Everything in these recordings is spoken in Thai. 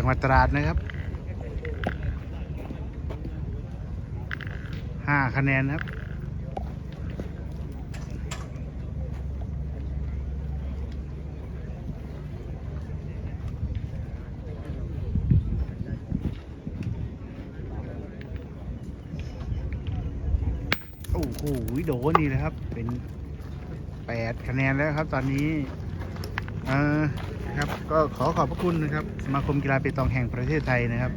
จังหวัดตราดนะครับห้าคะแนนครับ โอ้โหโดนนี่นะครับ เป็นแปดคะแนนแล้วครับตอนนี้ เออ นะครับ ก็ขอขอบพระคุณนะครับ สมาคมกีฬาเปตองแห่งประเทศไทยนะครับ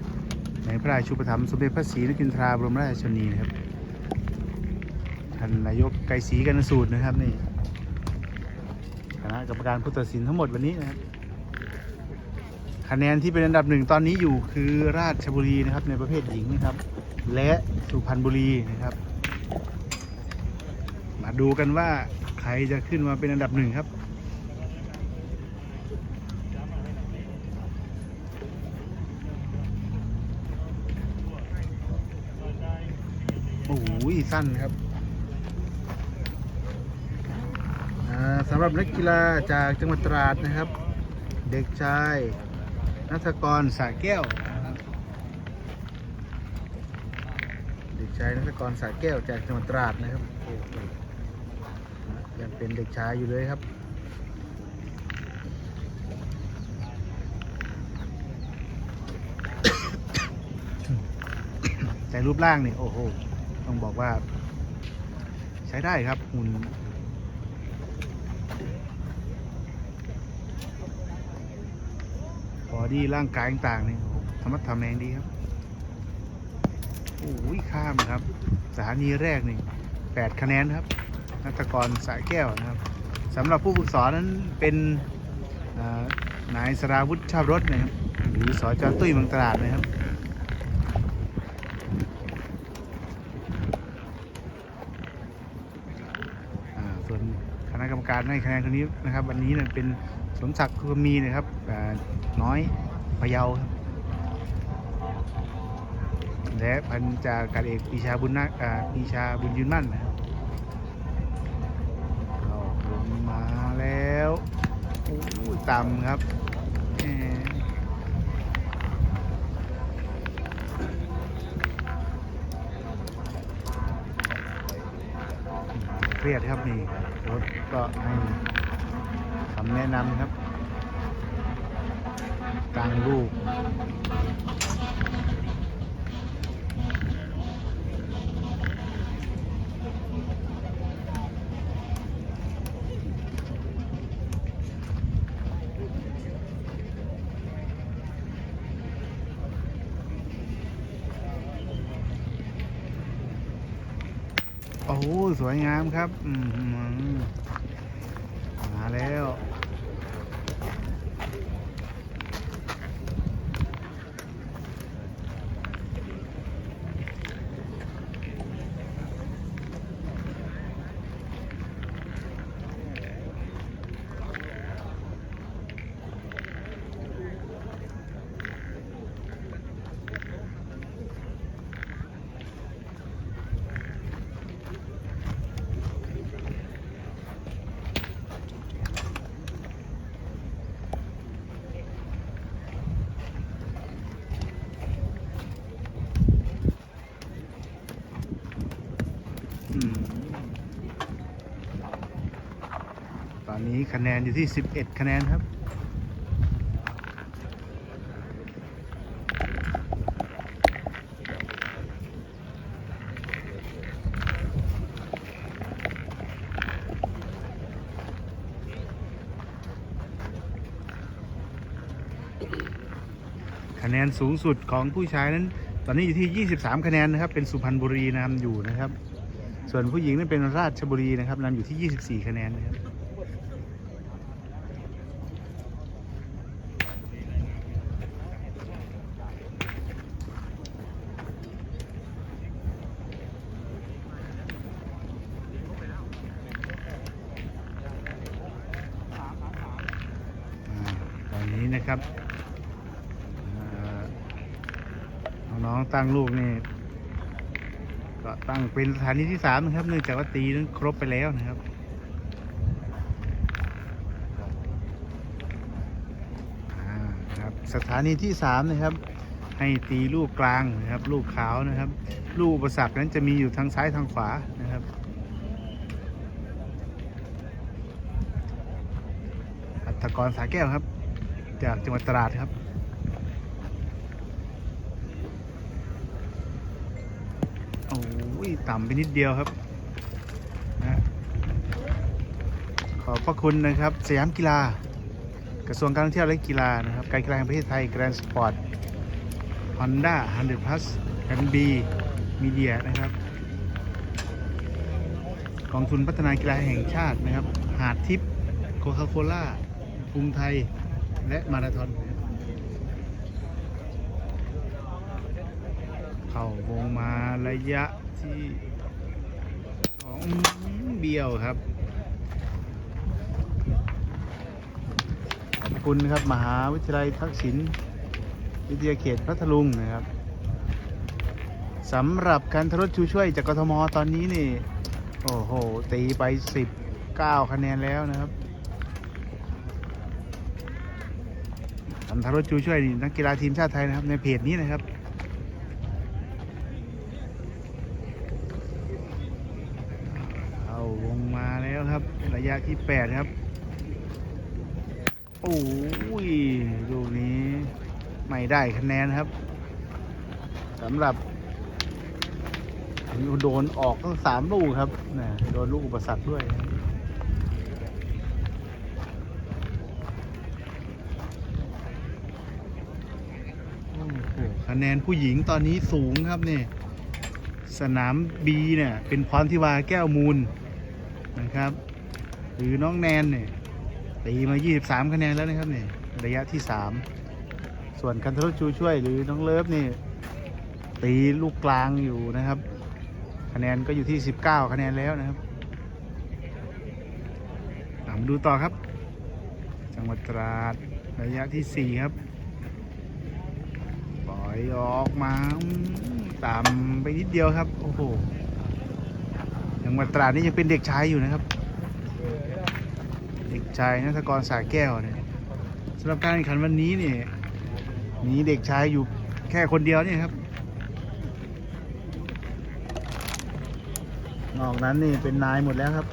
ในพระราชูปถัมภ์สมเด็จพระศรีนครินทราบรมราชชนนีนะครับ ท่านนายกไกรศรีกันสูตรนะครับนี่คณะกรรมการผู้ตัดสินทั้งหมดวันนี้นะครับคะแนนที่เป็นอันดับหนึ่งตอนนี้อยู่คือราชบุรีนะครับในประเภทหญิงนะครับ และสุพรรณบุรีนะครับ มาดูกันว่าใครจะขึ้นมาเป็นอันดับหนึ่งครับ โอ้โหสั้นครับสำหรับนักกีฬาจากจังหวัดตราดนะครับ เด็กชายนัทกรสาแก้ว เด็กชายนัทกรสาแก้วจากจังหวัดตราดนะครับยังเป็นเด็กชายอยู่เลยครับแต่รูปร่างเนี่ยโอ้โห ต้องบอกว่า ใช้ได้ครับหุ่นบอดี้ร่างกายต่างๆนี่ธรรมะทำแรงดีครับโอ้ยข้ามครับ สถานีแรกนี่แปดคะแนนครับ นัตกรสายแก้วนะครับสำหรับผู้ฝึกสอนนั้นเป็นนายสราวุฒิชาบรถนะครับหรือสอจอตุ้ยเมืองตราดนะครับ อ่าส่วนคณะ การให้คะแนนคนนี้นะครับ วันนี้เนี่ยเป็นสมศักดิ์คุมีนะครับน้อยพะเยาและพันจาการเอกปีชาบุญนาปีชาบุญยืนมั่นนะครับเอาลงมาแล้วต่ำครับ เครียดครับนี่รถก็ให้คำแนะนำครับกลางลูก อ้สวยงามครับ อืม คะแนนอยู่ที่ 11 คะแนนครับคะแนนสูงสุดของผู้ชายนั้น ตอนนี้อยู่ที่ 23 คะแนนนะครับ เป็นสุพรรณบุรีนำอยู่นะครับ ส่วนผู้หญิงนั้นเป็นราชบุรีนะครับนำอยู่ที่ 24 คะแนนนะครับ อ่าตอ นนี้นะครับอ่าน้องตั้งลูกนี่ก็ตั้งเป็นสถานีที่สามนะครับ เนื่องจากว่าตีนั้นครบไปแล้วนะครับอ่าครับสถานีที่สามนะครับ ให้ตีลูกกลางนะครับ ลูกขาวนะครับ ลูกอุปสรรคนั้นจะมีอยู่ทางซ้ายทางขวานะครับอัตกรสาแก้วครับ จากจังหวัดตราดครับ โอ้ยต่ำไปนิดเดียวครับนะขอบพระคุณนะครับ สยามกีฬา กระทรวงการท่องเที่ยวและกีฬานะครับ การกีฬาแห่งประเทศไทยแกรนด์สปอร์ตฮอนด้าฮันเด plus กันบีมีเดียนะครับกองทุนพัฒนากีฬาแห่งชาตินะครับ หาดทิพย์โคคาโคล่ากรุงไทย และมาราธอนเข้าวงมาระยะที่ของเบี้ยวครับ ขอบคุณนะครับ มหาวิทยาลัยทักษิณวิทยาเขตพัทลุงนะครับสำหรับการทรถชูช่วยจากกทมตอนนี้นี่ โอ้โห ตีไป 19 คะแนนแล้วนะครับำทารถชูช่วยนี่นักกีฬาทีมชาติไทยนะครับในเพจนี้นะครับเอาวงมาแล้วครับ ระยะที่ 8 ครับ โอ้ยลูกนี้ไม่ได้คะแนนครับสำหรับโดนออกตั้งสามลูกครับนะโดนลูกอุปสรรคด้วยโอ้ คะแนนผู้หญิงตอนนี้สูงครับเนี่ยสนามบีเนี่ยเป็นพรทิวาแก้วมูลนะครับ หรือน้องแนนเนี่ยตีมา 23 คะแนนแล้วนะครับเนี่ยระยะที่ 3 ส่วนคันทรชูช่วยหรือน้องเลิฟนี่ตีลูกกลางอยู่นะครับ คะแนนก็อยู่ที่ 19 คะแนนแล้วนะครับมาดูต่อครับ จังหวัดตราดระยะที่ 4 ครับ อยออกมาอืมต่ำไปนิดเดียวครับ โอ้โหจังหวัดตราดนี่ยังเป็นเด็กชายอยู่นะครับ เด็กชายนัทกรสาแก้วเนี่ยสำหรับการแข่งขันวันนี้เนี่ยมีเด็กชายอยู่แค่คนเดียวเนี่ยครับ นอกนั้นนี่เป็นนายหมดแล้วครับ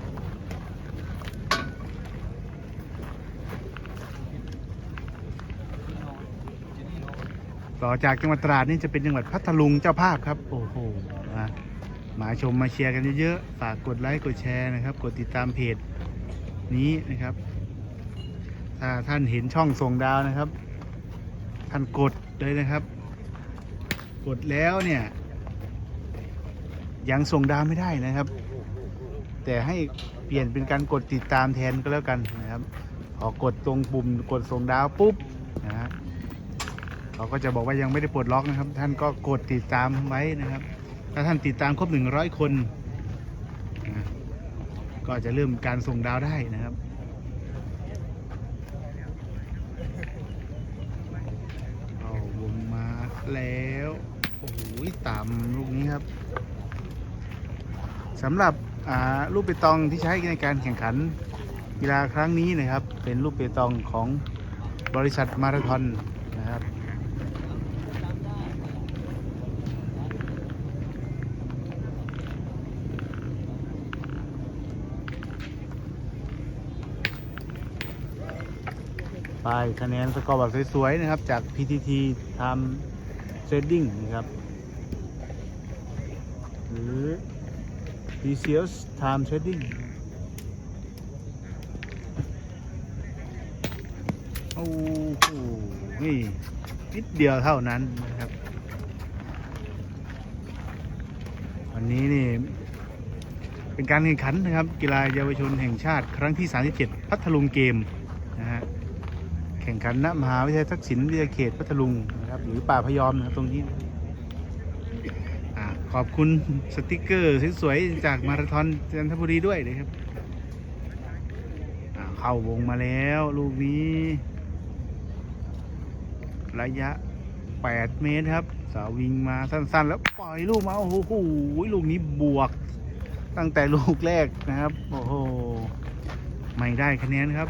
ต่อจากจังหวัดตราดนี่จะเป็นจังหวัดพัทลุงเจ้าภาพครับ โอ้โหมามาชมมาเชียร์กันเยอะๆฝากกดไลค์กดแชร์นะครับ กดติดตามเพจนี้นะครับ ถ้าท่านเห็นช่องส่งดาวนะครับ ท่านกดเลยนะครับ กดแล้วเนี่ยยังส่งดาวไม่ได้นะครับ แต่ให้เปลี่ยนเป็นการกดติดตามแทนก็แล้วกันนะครับพอกดตรงปุ่มกดส่งดาวปุ๊บนะฮะ เขาก็จะบอกว่ายังไม่ได้ปลดล็อกนะครับ ท่านก็กดติดตามไว้นะครับ ถ้าท่านติดตามครบ 100 คนนะก็จะเริ่มการส่งดาวได้นะครับเอาวงมาแล้วโอ้โหต่ำลูกนี้ครับสำหรับอ่าลูกเปตองที่ใช้ในการแข่งขันกีฬาครั้งนี้นะครับ เป็นลูกเปตองของบริษัทมาราธอนนะครับ ไปคะแนนสกอร์แบบสวยๆนะครับ จาก PTT Time Trading นะครับ หรือ PCS Time Trading โอ้โหนี่ นิดเดียวเท่านั้นนะครับ วันนี้นี่ เป็นการแข่งขันนะครับ กีฬาเยาวชนแห่งชาติครั้งที่ 37 พัทลุงเกม แข่งขันณมหาวิทยาลัยทักษิณวิทยาเขตพัทลุงนะครับหรือป่าพยอมนะครับตรงนี้ขอบคุณสติกเกอร์สวยๆจากมาราธอนจันทบุรีด้วยนะครับเข้าวงมาแล้วลูกนี้ ระยะ 8 เมตรครับ สาววิงมาสั้นๆ แล้วปล่อยลูกมา โอ้โหลูกนี้บวกตั้งแต่ลูกแรกนะครับ โอ้โห ไม่ได้คะแนนครับ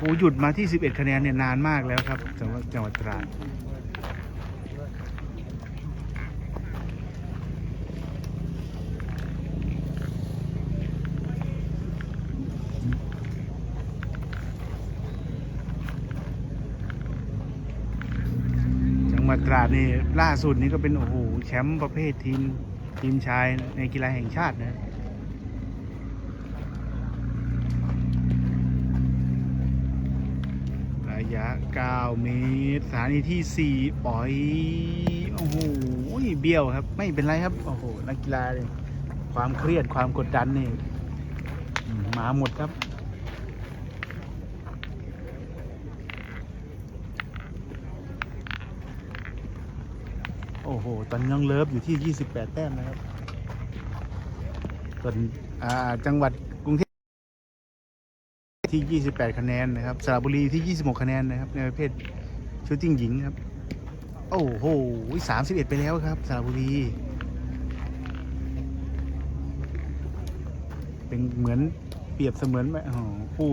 โอ้หยุดมาที่ 11 คะแนนเนี่ยนานมากแล้วครับจังหวัดจังหวัดตราดจังหวัดตราดนี่ล่าสุดนี่ก็เป็นโอ้โหแชมป์ประเภททีมทีมชายในกีฬาแห่งชาตินะระยะ 9 เมตร สถานีที่ 4ปอย โอ้โห เบี้ยวครับ ไม่เป็นไรครับ โอ้โห นักกีฬาเลยความเครียดความกดดันนี่ มาหมดครับโอ้โห ตอนนี้องเลิฟอยู่ที่ 28 แต้มนะครับ ส่วนจังหวัด ที่ 28 คะแนนนะครับสระบุรีที่ 26 คะแนนนะครับในประเภทชูตติ้งหญิงครับ โอ้โห31 ไปแล้วครับสระบุรี เป็นเหมือนเปรียบเสมือนแบบผู้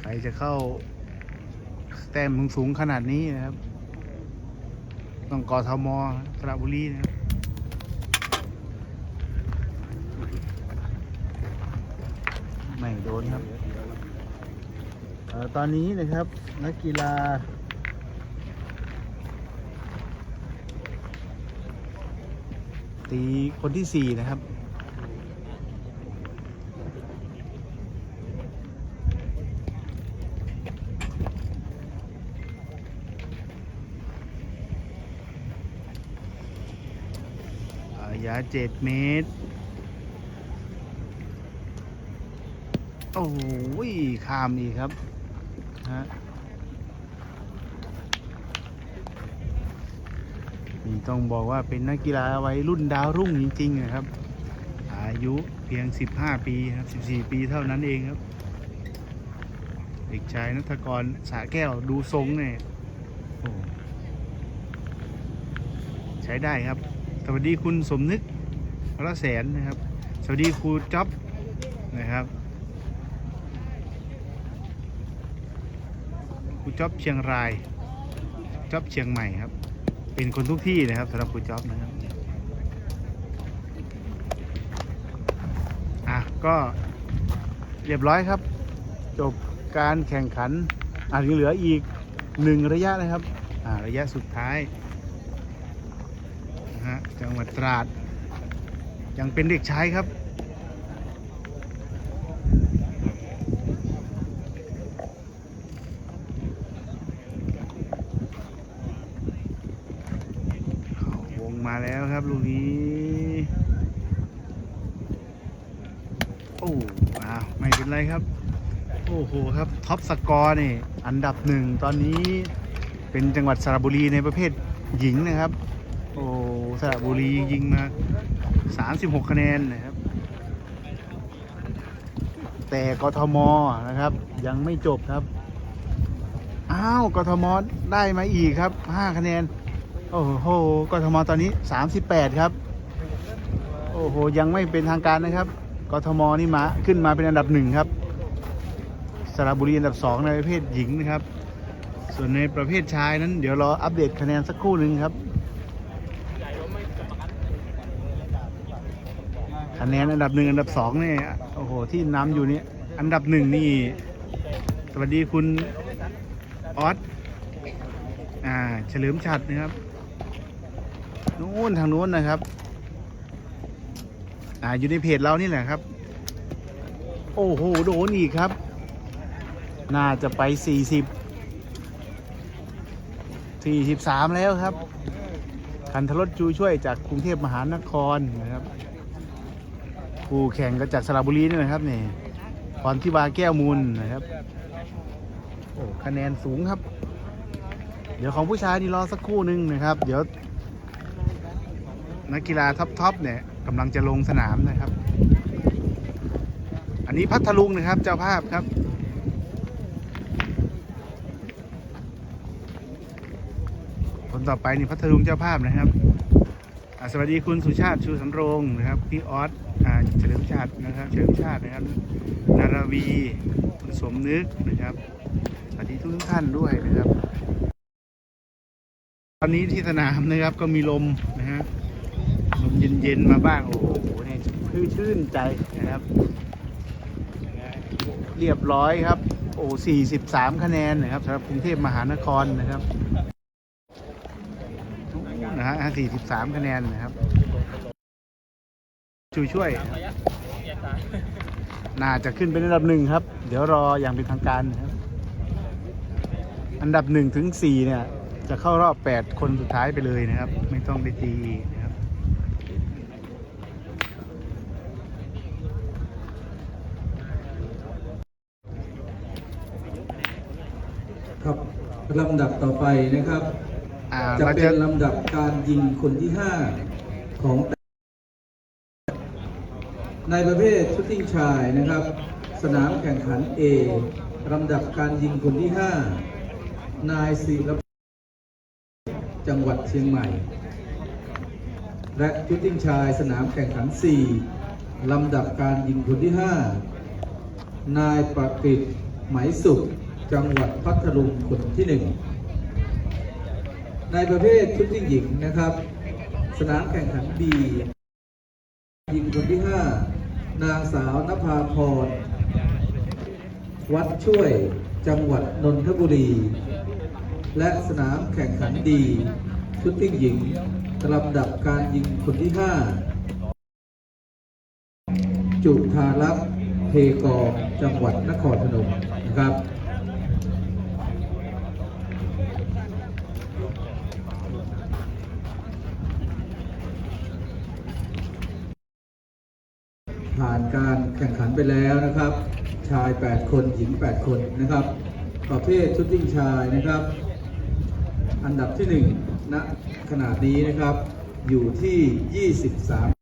ใครจะเข้าแต้มสูงขนาดนี้นะครับ ต้องกอทมสระบุรีนะครับ ไม่ โดนครับออตอนนี้นะครับนักกีฬาตีคนที่สี่นะครับยะเจ็ดเมตร โอ้โหข้ามอีกครับฮะนี่ต้องบอกว่าเป็นนักกีฬาวัยรุ่นดาวรุ่งจริงๆนะครับ อายุเพียง 15 ปีครับ 14 ปีเท่านั้นเองครับ เด็กชายนัทกรสาแก้วดูทรงเนี่ยใช้ได้ครับ สวัสดีคุณสมนึกพระแสนนะครับ สวัสดีครูจ๊อบนะครับ รูจ๊อบเชียงรายจ๊อบเชียงใหม่ครับ เป็นคนทุกที่นะครับสำหรับครูจ๊อบนะครับอะก็เรียบร้อยครับ จบการแข่งขันอะยังเหลืออีกหนึ่งระยะนะครับอ่าระยะสุดท้ายนะฮะจังหวัดตราด ยังเป็นเด็กชายครับ เข้าวง ครับลูกนี้ โอ้อ้าวไม่เป็นไรครับ โอ้โหครับท็อปสกอร์นี่อันดับหนึ่งตอนนี้เป็นจังหวัดสระบุรีในประเภทหญิงนะครับ โอ้สระบุรียิงมา 36 คะแนนนะครับ แต่กทมนะครับ ยังไม่จบครับ อ้าวกทมได้มาอีกครับ 5 คะแนน โอ้โหกทมตอนนี้ 38 ครับ โอ้โห ยังไม่เป็นทางการนะครับ กทมนี่มาขึ้นมาเป็นอันดับหนึ่งครับ สระบุรีอันดับสองในประเภทหญิงนะครับ ส่วนในประเภทชายนั้น เดี๋ยวรออัปเดตคะแนนสักครู่หนึ่งครับ คะแนนอันดับหนึ่งอันดับสองเนี่ย โอ้โห ที่นำอยู่นี่อันดับหนึ่งนี่ สวัสดีคุณออสอ่า เฉลิมฉัดนะครับ นู้นทางนู้นนะครับ อ่าอยู่ในเพจเรานี่แหละครับ โอ้โหโดนอีกครับ น่าจะไป 40 43 แล้วครับ คันธรถจูช่วยจากกรุงเทพมหานครนะครับคู่แข่งก็จากสระบุรีนี่นะครับนี่พรทิวาแก้วมูลนะครับ โอ้คะแนนสูงครับ เดี๋ยวของผู้ชายนี่รอสักครู่หนึ่งนะครับ เดี๋ยว นักกีฬาท็อปๆเนี่ยกำลังจะลงสนามนะครับ อันนี้พัทลุงนะครับ เจ้าภาพครับ คนต่อไปนี่พัทลุงเจ้าภาพนะครับอ่าสวัสดีคุณสุชาติชูสำโรงนะครับพี่ออสอ่าเฉลิมชาตินะครับเฉลิมชาตินะครับ นาราวีคุณสมนึกนะครับสวัสดีทุกท่านด้วยนะครับ ตอนนี้ที่สนามนะครับก็มีลมนะฮะ เย็นๆมาบ้าง โอ้โหนี่ชื่นชื่นใจนะครับ เรียบร้อยครับ โอ้43คะแนนนะครับสำหรับกรุงเทพมหานครนะครับนะฮะ43คะแนนนะครับช่วยช่วย น่าจะขึ้นเป็นอันดับหนึ่งครับ เดี๋ยวรออย่างเป็นทางการนะครับ อันดับหนึ่งถึงสี่เนี่ย จะเข้ารอบ8คนสุดท้ายไปเลยนะครับ ไม่ต้องไปตีนะครับ ครับ ลำดับต่อไปนะครับ อ่าจะเราเป็จะนลำดับการยิงคนที่ 5 ของแต่ในประเภทชุดติ้งชายนะครับ สนามแข่งขัน A ลำดับการยิงคนที่ 5 นายศิรพจังหวัดเชียงใหม่ และชุดติ้งชายสนามแข่งขัน 4 ลำดับการยิงคนที่ 5 นายประกิตไหมสุข จังหวัดพัทลุงคนที่หนึ่งในประเภทชุดที่หญิงนะครับ สนามแข่งขันบียิงคนที่5นางสาวนภาพร วัดช่วยจังหวัดนนทบุรี และสนามแข่งขันดี ชุดที่หญิงลำดับการยิงคนที่5จุธารักษ์เพกอจังหวัดนครพนมนะครับ ผ่านการ แข่งขันไปแล้วนะครับ ชาย 8 คนหญิง 8 คนนะครับ ประเภทชุดยิ่งชายนะครับ อันดับที่1ณขนาดนี้นะครับอยู่ที่ 23